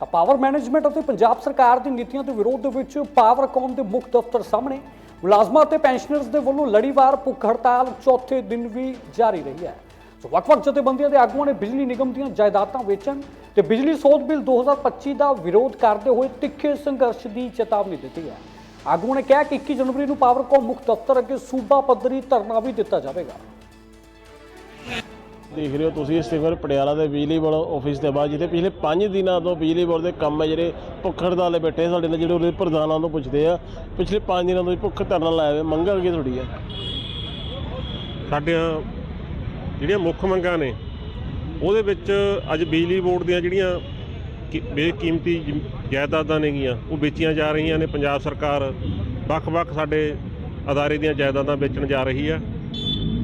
ਤਾਂ power management ਅਤੇ ਪੰਜਾਬ ਸਰਕਾਰ ਦੀ ਨੀਤੀਆਂ ਦੇ ਵਿਰੋਧ ਦੇ ਵਿੱਚ ਪਾਵਰਕੌਮ ਦੇ ਮੁੱਖ ਦਫ਼ਤਰ ਸਾਹਮਣੇ ਮੁਲਾਜ਼ਮਾਂ ਅਤੇ ਪੈਨਸ਼ਨਰਸ ਦੇ ਵੱਲੋਂ ਲੜੀਵਾਰ ਭੁੱਖ ਹੜਤਾਲ ਚੌਥੇ ਦਿਨ ਵੀ ਜਾਰੀ ਰਹੀ ਹੈ। ਸੋ ਵੱਖ-ਵੱਖ ਜਥੇਬੰਦੀਆਂ ਦੇ ਆਗੂਆਂ ਨੇ ਬਿਜਲੀ ਨਿਗਮ ਦੀਆਂ ਜਾਇਦਾਦਾਂ ਵੇਚਣ ਤੇ ਬਿਜਲੀ ਸੋਧ ਬਿੱਲ 2025 ਦਾ ਵਿਰੋਧ ਕਰਦੇ ਹੋਏ ਤਿੱਖੇ ਸੰਘਰਸ਼ ਦੀ ਚੇਤਾਵਨੀ ਦਿੱਤੀ ਹੈ। ਆਗੂਆਂ ਨੇ ਕਿਹਾ ਕਿ 21 ਜਨਵਰੀ ਨੂੰ ਪਾਵਰਕੌਮ ਮੁੱਖ ਦਫ਼ਤਰ ਅੱਗੇ ਸੂਬਾ ਪੱਧਰੀ ਧਰਨਾ ਵੀ ਦਿੱਤਾ ਜਾਵੇਗਾ। ਦੇਖ ਰਹੇ ਹੋ ਤੁਸੀਂ ਇਸ ਪਟਿਆਲਾ ਦੇ ਬਿਜਲੀ ਬੋਰਡ ਆਫਿਸ ਦੇ ਬਾਅਦ, ਜਿੱਥੇ ਪਿਛਲੇ 5 ਦਿਨਾਂ ਤੋਂ ਬਿਜਲੀ ਬੋਰਡ ਦੇ ਕੰਮ ਹੈ ਜਿਹੜੇ ਭੁੱਖ ਹੜਤਾਲ ਬੈਠੇ ਸਾਡੇ ਨਾਲ, ਜਿਹੜੇ ਉਹਦੇ ਪ੍ਰਧਾਨਾਂ ਤੋਂ ਪੁੱਛਦੇ ਆ। ਪਿਛਲੇ 5 ਦਿਨਾਂ ਤੋਂ ਭੁੱਖ ਧਰਨਾ ਲਾਇਆ ਹੋਇਆ, ਮੰਗਾਂ ਕੀ ਤੁਹਾਡੀ ਹੈ ਸਾਡੀਆਂ ਜਿਹੜੀਆਂ ਮੁੱਖ ਮੰਗਾਂ ਨੇ, ਉਹਦੇ ਵਿੱਚ ਅੱਜ ਬਿਜਲੀ ਬੋਰਡ ਦੀਆਂ ਜਿਹੜੀਆਂ ਕੀ- ਬੇਕੀਮਤੀ ਜਾਇਦਾਦਾਂ ਨੇਗੀਆਂ, ਉਹ ਵੇਚੀਆਂ ਜਾ ਰਹੀਆਂ ਨੇ ਪੰਜਾਬ ਸਰਕਾਰ। ਵੱਖ-ਵੱਖ ਸਾਡੇ ਅਦਾਰੇ ਦੀਆਂ ਜਾਇਦਾਦਾਂ ਵੇਚਣ ਜਾ ਰਹੀ ਆ।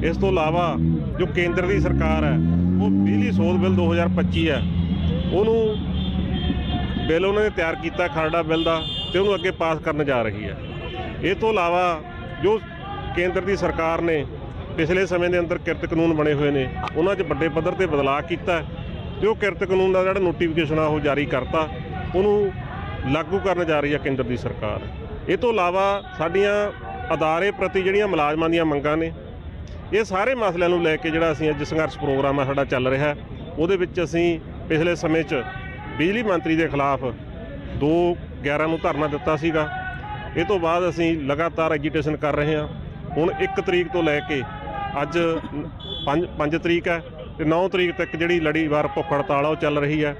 ਇਸ ਤੋਂ ਇਲਾਵਾ ਜੋ ਕੇਂਦਰ ਦੀ ਸਰਕਾਰ ਹੈ, ਉਹ ਬਿਜਲੀ ਸੋਧ ਬਿੱਲ 2025 ਹੈ, ਉਹਨੂੰ ਬਿੱਲ ਉਹਨਾਂ ਨੇ ਤਿਆਰ ਕੀਤਾ ਖਰੜਾ ਬਿੱਲ ਦਾ ਤੇ ਉਹਨੂੰ ਅੱਗੇ ਪਾਸ ਕਰਨ ਜਾ ਰਹੀ ਹੈ। ਇਹ ਤੋਂ ਇਲਾਵਾ ਜੋ ਕੇਂਦਰ ਦੀ ਸਰਕਾਰ ਨੇ ਪਿਛਲੇ ਸਮੇਂ ਦੇ ਅੰਦਰ ਕਿਰਤ ਕਾਨੂੰਨ ਬਣੇ ਹੋਏ ਨੇ, ਉਹਨਾਂ 'ਚ ਵੱਡੇ ਪੱਧਰ ਤੇ ਬਦਲਾਅ ਕੀਤਾ ਹੈ ਤੇ ਉਹ ਕਿਰਤ ਕਾਨੂੰਨ ਦਾ ਜਿਹੜਾ ਨੋਟੀਫਿਕੇਸ਼ਨ ਆ ਉਹ ਜਾਰੀ ਕਰਤਾ, ਉਹਨੂੰ ਲਾਗੂ ਕਰਨ ਜਾ ਰਹੀ ਹੈ ਕੇਂਦਰ ਦੀ ਸਰਕਾਰ। ਇਹ ਤੋਂ ਇਲਾਵਾ ਸਾਡੀਆਂ ਅਦਾਰੇ ਪ੍ਰਤੀ ਜਿਹੜੀਆਂ ਮੁਲਾਜ਼ਮਾਂ ਦੀਆਂ ਮੰਗਾਂ ਨੇ ਇਹ ਸਾਰੇ ਮਸਲਿਆਂ ਨੂੰ ਲੈ ਕੇ ਜਿਹੜਾ ਅਸੀਂ ਅੱਜ ਸੰਘਰਸ਼ ਪ੍ਰੋਗਰਾਮ ਹੈ ਸਾਡਾ ਚੱਲ ਰਿਹਾ ਉਹਦੇ ਵਿੱਚ ਅਸੀਂ ਪਿਛਲੇ ਸਮੇਂ 'ਚ ਬਿਜਲੀ ਮੰਤਰੀ ਦੇ ਖਿਲਾਫ 2 11 ਨੂੰ ਧਰਨਾ ਦਿੱਤਾ ਸੀਗਾ। ਇਹ ਤੋਂ ਬਾਅਦ ਅਸੀਂ ਲਗਾਤਾਰ ਐਜੀਟੇਸ਼ਨ ਕਰ ਰਹੇ ਹਾਂ। ਹੁਣ 1 ਤਰੀਕ ਤੋਂ ਲੈ ਕੇ ਅੱਜ 5 5 ਤਰੀਕ ਹੈ ਤੇ 9 ਤਰੀਕ ਤੱਕ ਜਿਹੜੀ ਲੜੀਵਾਰ ਭੁੱਖ ਹੜਤਾਲ ਆ, ਉਹ ਚੱਲ ਰਹੀ ਹੈ।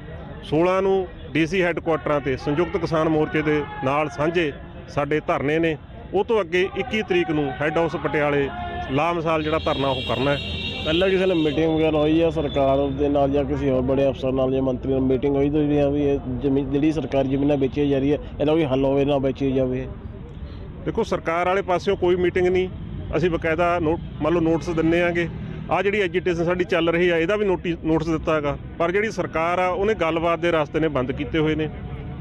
16 ਨੂੰ ਡੀਸੀ ਹੈੱਡਕੁਆਟਰਾਂ ਤੇ ਸੰਯੁਕਤ ਕਿਸਾਨ ਮੋਰਚੇ ਦੇ ਨਾਲ ਸਾਂਝੇ ਸਾਡੇ ਧਰਨੇ ਨੇ। ਉਹ ਤੋਂ ਅੱਗੇ 21 ਤਰੀਕ ਨੂੰ ਹੈੱਡ ਹਾਊਸ ਪਟਿਆਲੇ ਲਾਮਸਾਲ ਜਿਹੜਾ ਧਰਨਾ ਉਹ ਕਰਨਾ ਹੈ। ਪਹਿਲਾਂ ਕਿਸੇ ਨਾਲ ਮੀਟਿੰਗ ਵਗੈਰਾ ਹੋਈ ਆ ਸਰਕਾਰ ਦੇ ਨਾਲ ਜਾਂ ਕਿਸੇ ਹੋਰ ਬੜੇ ਅਫਸਰ ਨਾਲ ਜਾਂ ਮੰਤਰੀ ਨਾਲ ਮੀਟਿੰਗ ਹੋਈ ਤਾਂ ਜਿਹੜੀਆਂ ਵੀ ਇਹ ਜ਼ਮੀਨ ਜਿਹੜੀ ਸਰਕਾਰੀ ਜ਼ਮੀਨਾਂ ਵੇਚੀ ਜਾ ਰਹੀ ਹੈ ਇਹਦਾ ਕੋਈ ਹੱਲ ਹੋਵੇ ਨਾ ਵੇਚੀ ਜਾਵੇ। ਦੇਖੋ ਸਰਕਾਰ ਵਾਲੇ ਪਾਸਿਓਂ ਕੋਈ ਮੀਟਿੰਗ ਨਹੀਂ। ਅਸੀਂ ਬਕਾਇਦਾ ਮੰਨ ਲਓ ਨੋਟਿਸ ਦਿੰਨੇ ਆਂਗੇ। ਆ ਜਿਹੜੀ ਐਜੀਟੇਸ਼ਨ ਸਾਡੀ ਚੱਲ ਰਹੀ ਆ ਇਹਦਾ ਵੀ ਨੋਟਿਸ ਨੋਟਿਸ ਦਿੱਤਾ ਹੈਗਾ। ਪਰ ਜਿਹੜੀ ਸਰਕਾਰ ਆ ਉਹਨੇ ਗੱਲਬਾਤ ਦੇ ਰਸਤੇ ਨੇ ਬੰਦ ਕੀਤੇ ਹੋਏ ਨੇ।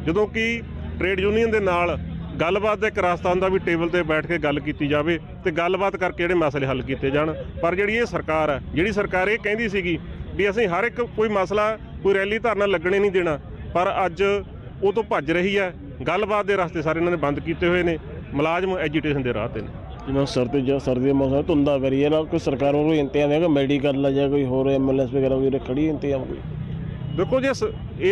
ਜਦੋਂ ਕਿ ਟ੍ਰੇਡ ਯੂਨੀਅਨ ਦੇ ਨਾਲ ਗੱਲਬਾਤ ਦਾ ਇੱਕ ਰਸਤਾ ਹੁੰਦਾ ਵੀ ਟੇਬਲ ਤੇ ਬੈਠ ਕੇ ਗੱਲ ਕੀਤੀ ਜਾਵੇ ਤੇ ਗੱਲਬਾਤ ਕਰਕੇ ਜਿਹੜੇ ਮਸਲੇ ਹੱਲ ਕੀਤੇ ਜਾਣ। ਪਰ ਜਿਹੜੀ ਇਹ ਸਰਕਾਰ ਹੈ ਜਿਹੜੀ ਸਰਕਾਰ ਇਹ ਕਹਿੰਦੀ ਸੀਗੀ ਵੀ ਅਸੀਂ ਹਰ ਇੱਕ ਕੋਈ ਮਸਲਾ ਕੋਈ ਰੈਲੀ ਧਰਨਾ ਲੱਗਣੇ ਨਹੀਂ ਦੇਣਾ ਪਰ ਅੱਜ ਉਹ ਤੋਂ ਭੱਜ ਰਹੀ ਹੈ। ਗੱਲਬਾਤ ਦੇ ਰਸਤੇ ਸਾਰੇ ਇਹਨਾਂ ਨੇ ਬੰਦ ਕੀਤੇ ਹੋਏ ਨੇ। ਮੁਲਾਜ਼ਮ ਐਜੀਟੇਸ਼ਨ ਦੇ ਰਾਹ ਤੇ ਨੇ। ਜਿਵੇਂ ਸਰਦੀ ਜਾਂ ਸਰਦੀ ਦੇ ਮੌਸਮ ਧੁੰਦਾ ਕਰੀ ਹੈ ਨਾ ਕੋਈ ਸਰਕਾਰ ਵੱਲੋਂ ਇੰਤਜ਼ਾਮ ਹੈਗਾ? ਮੈਡੀਕਲ ਜਾਂ ਕੋਈ ਹੋਰ ਐਂਬੂਲੈਂਸ ਵਗੈਰਾ ਕੋਈ ਖੜੀ ਇੰਤਜ਼ਾਮ ਕੋਈ? ਦੇਖੋ ਜੇ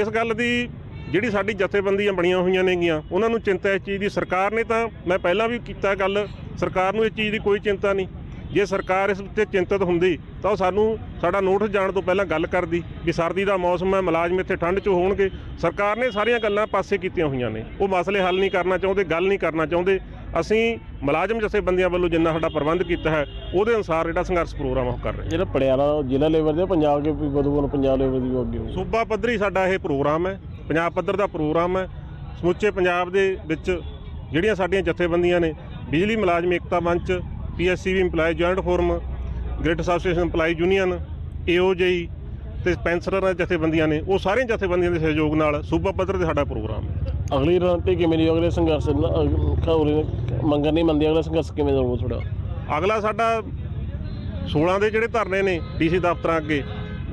ਇਸ ਗੱਲ ਦੀ ਜਿਹੜੀ ਸਾਡੀ ਜਥੇਬੰਦੀਆਂ ਬਣੀਆਂ ਹੋਈਆਂ ਨੇਗੀਆਂ ਉਹਨਾਂ ਨੂੰ ਚਿੰਤਾ ਇਸ ਚੀਜ਼ ਦੀ। ਸਰਕਾਰ ਨੇ ਤਾਂ ਮੈਂ ਪਹਿਲਾਂ ਵੀ ਕੀਤਾ ਗੱਲ ਸਰਕਾਰ ਨੂੰ ਇਸ ਚੀਜ਼ ਦੀ ਕੋਈ ਚਿੰਤਾ ਨਹੀਂ। ਜੇ ਸਰਕਾਰ ਇਸ ਉੱਤੇ ਚਿੰਤਤ ਹੁੰਦੀ ਤਾਂ ਉਹ ਸਾਨੂੰ ਸਾਡਾ ਨੋਟਿਸ ਜਾਣ ਤੋਂ ਪਹਿਲਾਂ ਗੱਲ ਕਰਦੀ ਵੀ ਸਰਦੀ ਦਾ ਮੌਸਮ ਹੈ ਮੁਲਾਜ਼ਮ ਇੱਥੇ ਠੰਡ 'ਚ ਹੋਣਗੇ। ਸਰਕਾਰ ਨੇ ਸਾਰੀਆਂ ਗੱਲਾਂ ਪਾਸੇ ਕੀਤੀਆਂ ਹੋਈਆਂ ਨੇ। ਉਹ ਮਸਲੇ ਹੱਲ ਨਹੀਂ ਕਰਨਾ ਚਾਹੁੰਦੇ ਗੱਲ ਨਹੀਂ ਕਰਨਾ ਚਾਹੁੰਦੇ। ਅਸੀਂ ਮੁਲਾਜ਼ਮ ਜਥੇਬੰਦੀਆਂ ਵੱਲੋਂ ਜਿੰਨਾ ਸਾਡਾ ਪ੍ਰਬੰਧ ਕੀਤਾ ਹੈ ਉਹਦੇ ਅਨੁਸਾਰ ਜਿਹੜਾ ਸੰਘਰਸ਼ ਪ੍ਰੋਗਰਾਮ ਉਹ ਕਰ ਰਹੇ ਜਿਹੜਾ ਪਟਿਆਲਾ ਜ਼ਿਲ੍ਹਾ ਲੈਵਲ ਦੇ ਪੰਜਾਬ ਕੇ ਵੀ ਵਧੂ ਨੂੰ ਪੰਜਾਬ ਲੈਵਲ ਦੀ ਅੱਗੇ ਸੂਬਾ ਪੱਧਰੀ ਸਾਡਾ ਇਹ ਪ੍ਰੋਗਰਾਮ ਹੈ। ਪੰਜਾਬ ਪੱਧਰ ਦਾ ਪ੍ਰੋਗਰਾਮ ਹੈ। ਸਮੁੱਚੇ ਪੰਜਾਬ ਦੇ ਵਿੱਚ ਜਿਹੜੀਆਂ ਸਾਡੀਆਂ ਜਥੇਬੰਦੀਆਂ ਨੇ ਬਿਜਲੀ ਮੁਲਾਜ਼ਮ ਏਕਤਾ ਮੰਚ PSCB EMPLOYE joint forum grid association EMPLOYE union AOJE ਤੇ ਪੈਨਸ਼ਨਰਾਂ ਜਥੇਬੰਦੀਆਂ ਨੇ ਉਹ ਸਾਰੀਆਂ ਜਥੇਬੰਦੀਆਂ ਦੇ ਸਹਿਯੋਗ ਨਾਲ ਸੂਬਾ ਪੱਧਰ ਤੇ ਸਾਡਾ ਪ੍ਰੋਗਰਾਮ ਹੈ। ਅਗਲੀ ਰਣਨੀਤੀ ਕਿਵੇਂ ਦੀ ਅਗਲੇ ਸੰਘਰਸ਼ ਖੌਰੇ ਮੰਗਣ ਨਹੀਂ ਮੰਨਦੀ ਅਗਲਾ ਸੰਘਰਸ਼ ਕਿਵੇਂ ਦਾ ਹੋਊ ਥੋੜਾ ਅਗਲਾ ਸਾਡਾ 16 ਦੇ ਜਿਹੜੇ ਧਰਨੇ ਨੇ ਡੀਸੀ ਦਫ਼ਤਰਾਂ ਅੱਗੇ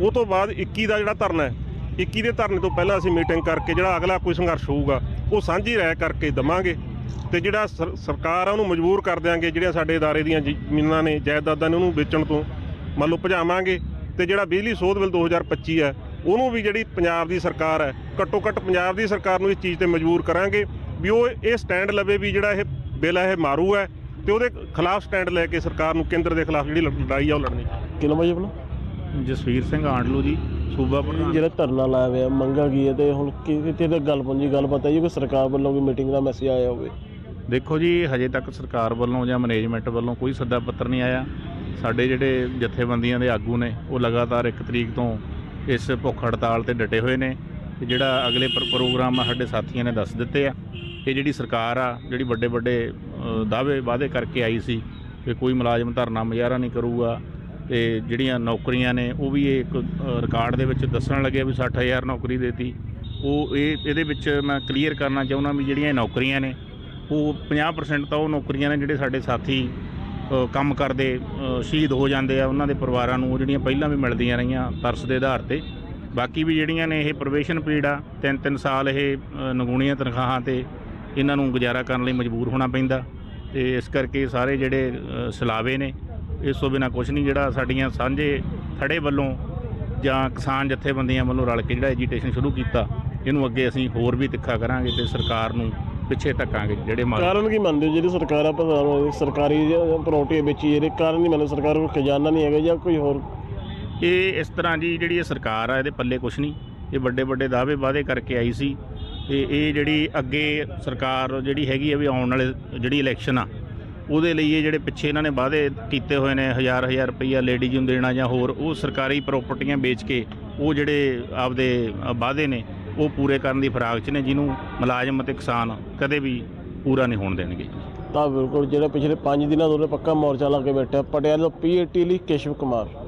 ਉਹ ਤੋਂ ਬਾਅਦ 21 ਦਾ ਜਿਹੜਾ ਧਰਨਾ ਹੈ 21 ਦੇ ਧਰਨੇ ਤੋਂ ਪਹਿਲਾਂ ਅਸੀਂ ਮੀਟਿੰਗ ਕਰਕੇ ਜਿਹੜਾ ਅਗਲਾ ਕੋਈ ਸੰਘਰਸ਼ ਹੋਊਗਾ ਉਹ ਸਾਂਝੀ ਰਾਇ ਕਰਕੇ ਦਵਾਂਗੇ ਤੇ ਜਿਹੜਾ ਸਰ- ਸਰਕਾਰ ਆ ਉਹਨੂੰ ਮਜਬੂਰ ਕਰ ਦਿਆਂਗੇ ਜਿਹੜੀਆਂ ਸਾਡੇ ادارے ਦੀਆਂ ਜ਼ਮੀਨਾਂ ਨੇ ਜਾਇਦਾਦਾਂ ਨੇ ਉਹਨੂੰ ਵੇਚਣ ਤੋਂ ਮੰਨ ਲਓ ਭਜਾਵਾਂਗੇ ਤੇ ਜਿਹੜਾ ਬਿਜਲੀ ਸੋਧ ਬਿੱਲ 2025 ਹੈ ਉਹਨੂੰ ਵੀ ਜਿਹੜੀ ਪੰਜਾਬ ਦੀ ਸਰਕਾਰ ਹੈ ਘੱਟੋ ਘੱਟ ਪੰਜਾਬ ਦੀ ਸਰਕਾਰ ਨੂੰ ਇਸ ਚੀਜ਼ ਤੇ ਮਜਬੂਰ ਕਰਾਂਗੇ ਵੀ ਉਹ ਇਹ ਸਟੈਂਡ ਲਵੇ ਵੀ ਜਿਹੜਾ ਇਹ ਬਿੱਲ ਹੈ ਇਹ ਮਾਰੂ ਹੈ ਤੇ ਉਹਦੇ ਖਿਲਾਫ ਸਟੈਂਡ ਲੈ ਕੇ ਸਰਕਾਰ ਨੂੰ ਕੇਂਦਰ ਦੇ ਖਿਲਾਫ ਜਿਹੜੀ ਲੜ- ਲੜਾਈ ਆ ਉਹ ਲੜਨੀ ਕਿਲੋ ਵਜੇ ਆਪਣਾ ਜਸਵੀਰ ਸਿੰਘ ਆਂਡਲੂ ਜੀ ਸੂਬਾ ਪ੍ਰਧਾਨ ਜਿਹੜਾ ਧਰਨਾ ਲਾਇਆ ਹੋਇਆ ਮੰਗਾ ਕੀ ਹੈ ਤੇ ਹੁਣ ਕਿ- ਕਿਤੇ ਤੱਕ ਗੱਲ ਪਹੁੰਚੀ? ਗੱਲ ਪਤਾ ਜੀ ਕੋਈ ਸਰਕਾਰ ਵੱਲੋਂ ਕੋਈ ਮੀਟਿੰਗ ਦਾ ਮੈਸੇਜ ਆਇਆ ਹੋਵੇ। ਦੇਖੋ ਜੀ ਹਜੇ ਤੱਕ ਸਰਕਾਰ ਵੱਲੋਂ ਜਾਂ ਮੈਨੇਜਮੈਂਟ ਵੱਲੋਂ ਕੋਈ ਸੱਦਾ ਪੱਤਰ ਨਹੀਂ ਆਇਆ। ਸਾਡੇ ਜਿਹੜੇ ਜਥੇਬੰਦੀਆਂ ਦੇ ਆਗੂ ਨੇ ਉਹ ਲਗਾਤਾਰ ਇੱਕ ਤਰੀਕ ਤੋਂ ਇਸ ਭੁੱਖ ਹੜਤਾਲ ਤੇ ਡਟੇ ਹੋਏ ਨੇ। ਤੇ ਜਿਹੜਾ ਅਗਲੇ ਪ੍ਰ- ਪ੍ਰੋਗਰਾਮ ਸਾਡੇ ਸਾਥੀਆਂ ਨੇ ਦੱਸ ਦਿੱਤੇ ਆ। ਇਹ ਜਿਹੜੀ ਸਰਕਾਰ ਆ ਜਿਹੜੀ ਵੱਡੇ ਵੱਡੇ ਦਾਅਵੇ ਵਾਅਦੇ ਕਰਕੇ ਆਈ ਸੀ ਕਿ ਕੋਈ ਮੁਲਾਜ਼ਮ ਧਰਨਾ ਮੁਜ਼ਾਹਰਾ ਨਹੀਂ ਕਰੂਗਾ ਤੇ ਜਿਹੜੀਆਂ ਨੌਕਰੀਆਂ ਨੇ, ਉਹ ਵੀ ਇਹ ਇੱਕ ਰਿਕਾਰਡ ਦੇ ਵਿੱਚ ਦੱਸਣ ਲੱਗੇ ਵੀ 60000 ਨੌਕਰੀ ਦੇਤੀ। ਉਹ ਇਹ, ਇਹਦੇ ਵਿੱਚ ਮੈਂ ਕਲੀਅਰ ਕਰਨਾ ਚਾਹੁੰਦਾ ਵੀ ਜਿਹੜੀਆਂ ਇਹ ਨੌਕਰੀਆਂ ਨੇ, ਉਹ 50% ਤਾਂ ਉਹ ਨੌਕਰੀਆਂ ਨੇ ਜਿਹੜੇ ਸਾਡੇ ਸਾਥੀ ਕੰਮ ਕਰਦੇ ਸ਼ਹੀਦ ਹੋ ਜਾਂਦੇ ਆ, ਉਹਨਾਂ ਦੇ ਪਰਿਵਾਰਾਂ ਨੂੰ, ਉਹ ਜਿਹੜੀਆਂ ਪਹਿਲਾਂ ਵੀ ਮਿਲਦੀਆਂ ਰਹੀਆਂ ਤਰਸ ਦੇ ਆਧਾਰ ਤੇ। ਬਾਕੀ ਵੀ ਜਿਹੜੀਆਂ ਨੇ ਇਹ ਪ੍ਰੋਬੇਸ਼ਨ ਪੀਰੀਅਡ ਆ ਤਿੰਨ ਤਿੰਨ ਸਾਲ ਇਹ ਨਗੂਣੀਆਂ ਤਨਖਾਹਾਂ ਤੇ ਇਹਨਾਂ ਨੂੰ ਗੁਜ਼ਾਰਾ ਕਰਨ ਲਈ ਮਜਬੂਰ ਹੋਣਾ ਪੈਂਦਾ। ਤੇ ਇਸ ਕਰਕੇ ਸਾਰੇ ਜਿਹੜੇ ਸਲਾਵੇ ਨੇ ਇਸ ਤੋਂ ਬਿਨਾਂ ਕੁਝ ਨਹੀਂ ਜਿਹੜਾ ਸਾਡੀਆਂ ਸਾਂਝੇ ਥੜੇ ਵੱਲੋਂ ਜਾਂ ਕਿਸਾਨ ਜਥੇਬੰਦੀਆਂ ਵੱਲੋਂ ਰਲ ਕੇ ਜਿਹੜਾ ਐਜੀਟੇਸ਼ਨ ਸ਼ੁਰੂ ਕੀਤਾ ਇਹਨੂੰ ਅੱਗੇ ਅਸੀਂ ਹੋਰ ਵੀ ਤਿੱਖਾ ਕਰਾਂਗੇ ਤੇ ਸਰਕਾਰ ਨੂੰ ਪਿੱਛੇ ਧੱਕਾਂਗੇ ਜਿਹੜੇ ਮਾਲ ਕਾਰਨ ਕੀ ਮੰਨਦੇ ਹੋ? ਜਿਹੜੀ ਸਰਕਾਰਾਂ ਪ੍ਰਧਾਨ ਸਰਕਾਰੀ ਪ੍ਰੋਪਰਟੀ ਵੇਚੀ ਜਿਹੜੇ ਕਾਰਨ ਨਹੀਂ ਮੰਨਦੇ? ਸਰਕਾਰ ਕੋਲ ਖਜ਼ਾਨਾ ਨਹੀਂ ਹੈਗਾ ਜਾਂ ਕੋਈ ਹੋਰ? ਇਹ ਇਸ ਤਰ੍ਹਾਂ ਜੀ ਜਿਹੜੀ ਇਹ ਸਰਕਾਰ ਆ ਇਹਦੇ ਪੱਲੇ ਕੁਛ ਨਹੀਂ। ਇਹ ਵੱਡੇ ਵੱਡੇ ਦਾਅਵੇ ਵਾਅਦੇ ਕਰਕੇ ਆਈ ਸੀ ਤੇ ਇਹ ਜਿਹੜੀ ਅੱਗੇ ਸਰਕਾਰ ਜਿਹੜੀ ਹੈਗੀ ਆ ਵੀ ਆਉਣ ਵਾਲੇ ਜਿਹੜੀ ਇਲੈਕਸ਼ਨ ਆ ਉਹਦੇ ਲਈ ਇਹ ਜਿਹੜੇ ਪਿੱਛੇ ਇਹਨਾਂ ਨੇ ਵਾਅਦੇ ਕੀਤੇ ਹੋਏ ਨੇ, ਹਜ਼ਾਰ ਹਜ਼ਾਰ ਰੁਪਈਆ ਲੇਡੀਜ਼ ਨੂੰ ਦੇਣਾ ਜਾਂ ਹੋਰ, ਉਹ ਸਰਕਾਰੀ ਪ੍ਰਾਪਰਟੀਆਂ ਵੇਚ ਕੇ ਉਹ ਜਿਹੜੇ ਆਪਦੇ ਵਾਅਦੇ ਨੇ, ਉਹ ਪੂਰੇ ਕਰਨ ਦੀ ਫਰਾਗ 'ਚ ਨੇ, ਜਿਹਨੂੰ ਮੁਲਾਜ਼ਮ ਅਤੇ ਕਿਸਾਨ ਕਦੇ ਵੀ ਪੂਰਾ ਨਹੀਂ ਹੋਣ ਦੇਣਗੇ। ਤਾਂ ਬਿਲਕੁਲ, ਜਿਹੜਾ ਪਿਛਲੇ 5 ਦਿਨਾਂ ਤੋਂ ਪੱਕਾ ਮੋਰਚਾ ਲਾ ਕੇ ਬੈਠਾ, ਪਟਿਆਲਾ ਤੋਂ ਪੀਏਟੀ ਲਈ ਕੇਸ਼ਵ ਕੁਮਾਰ।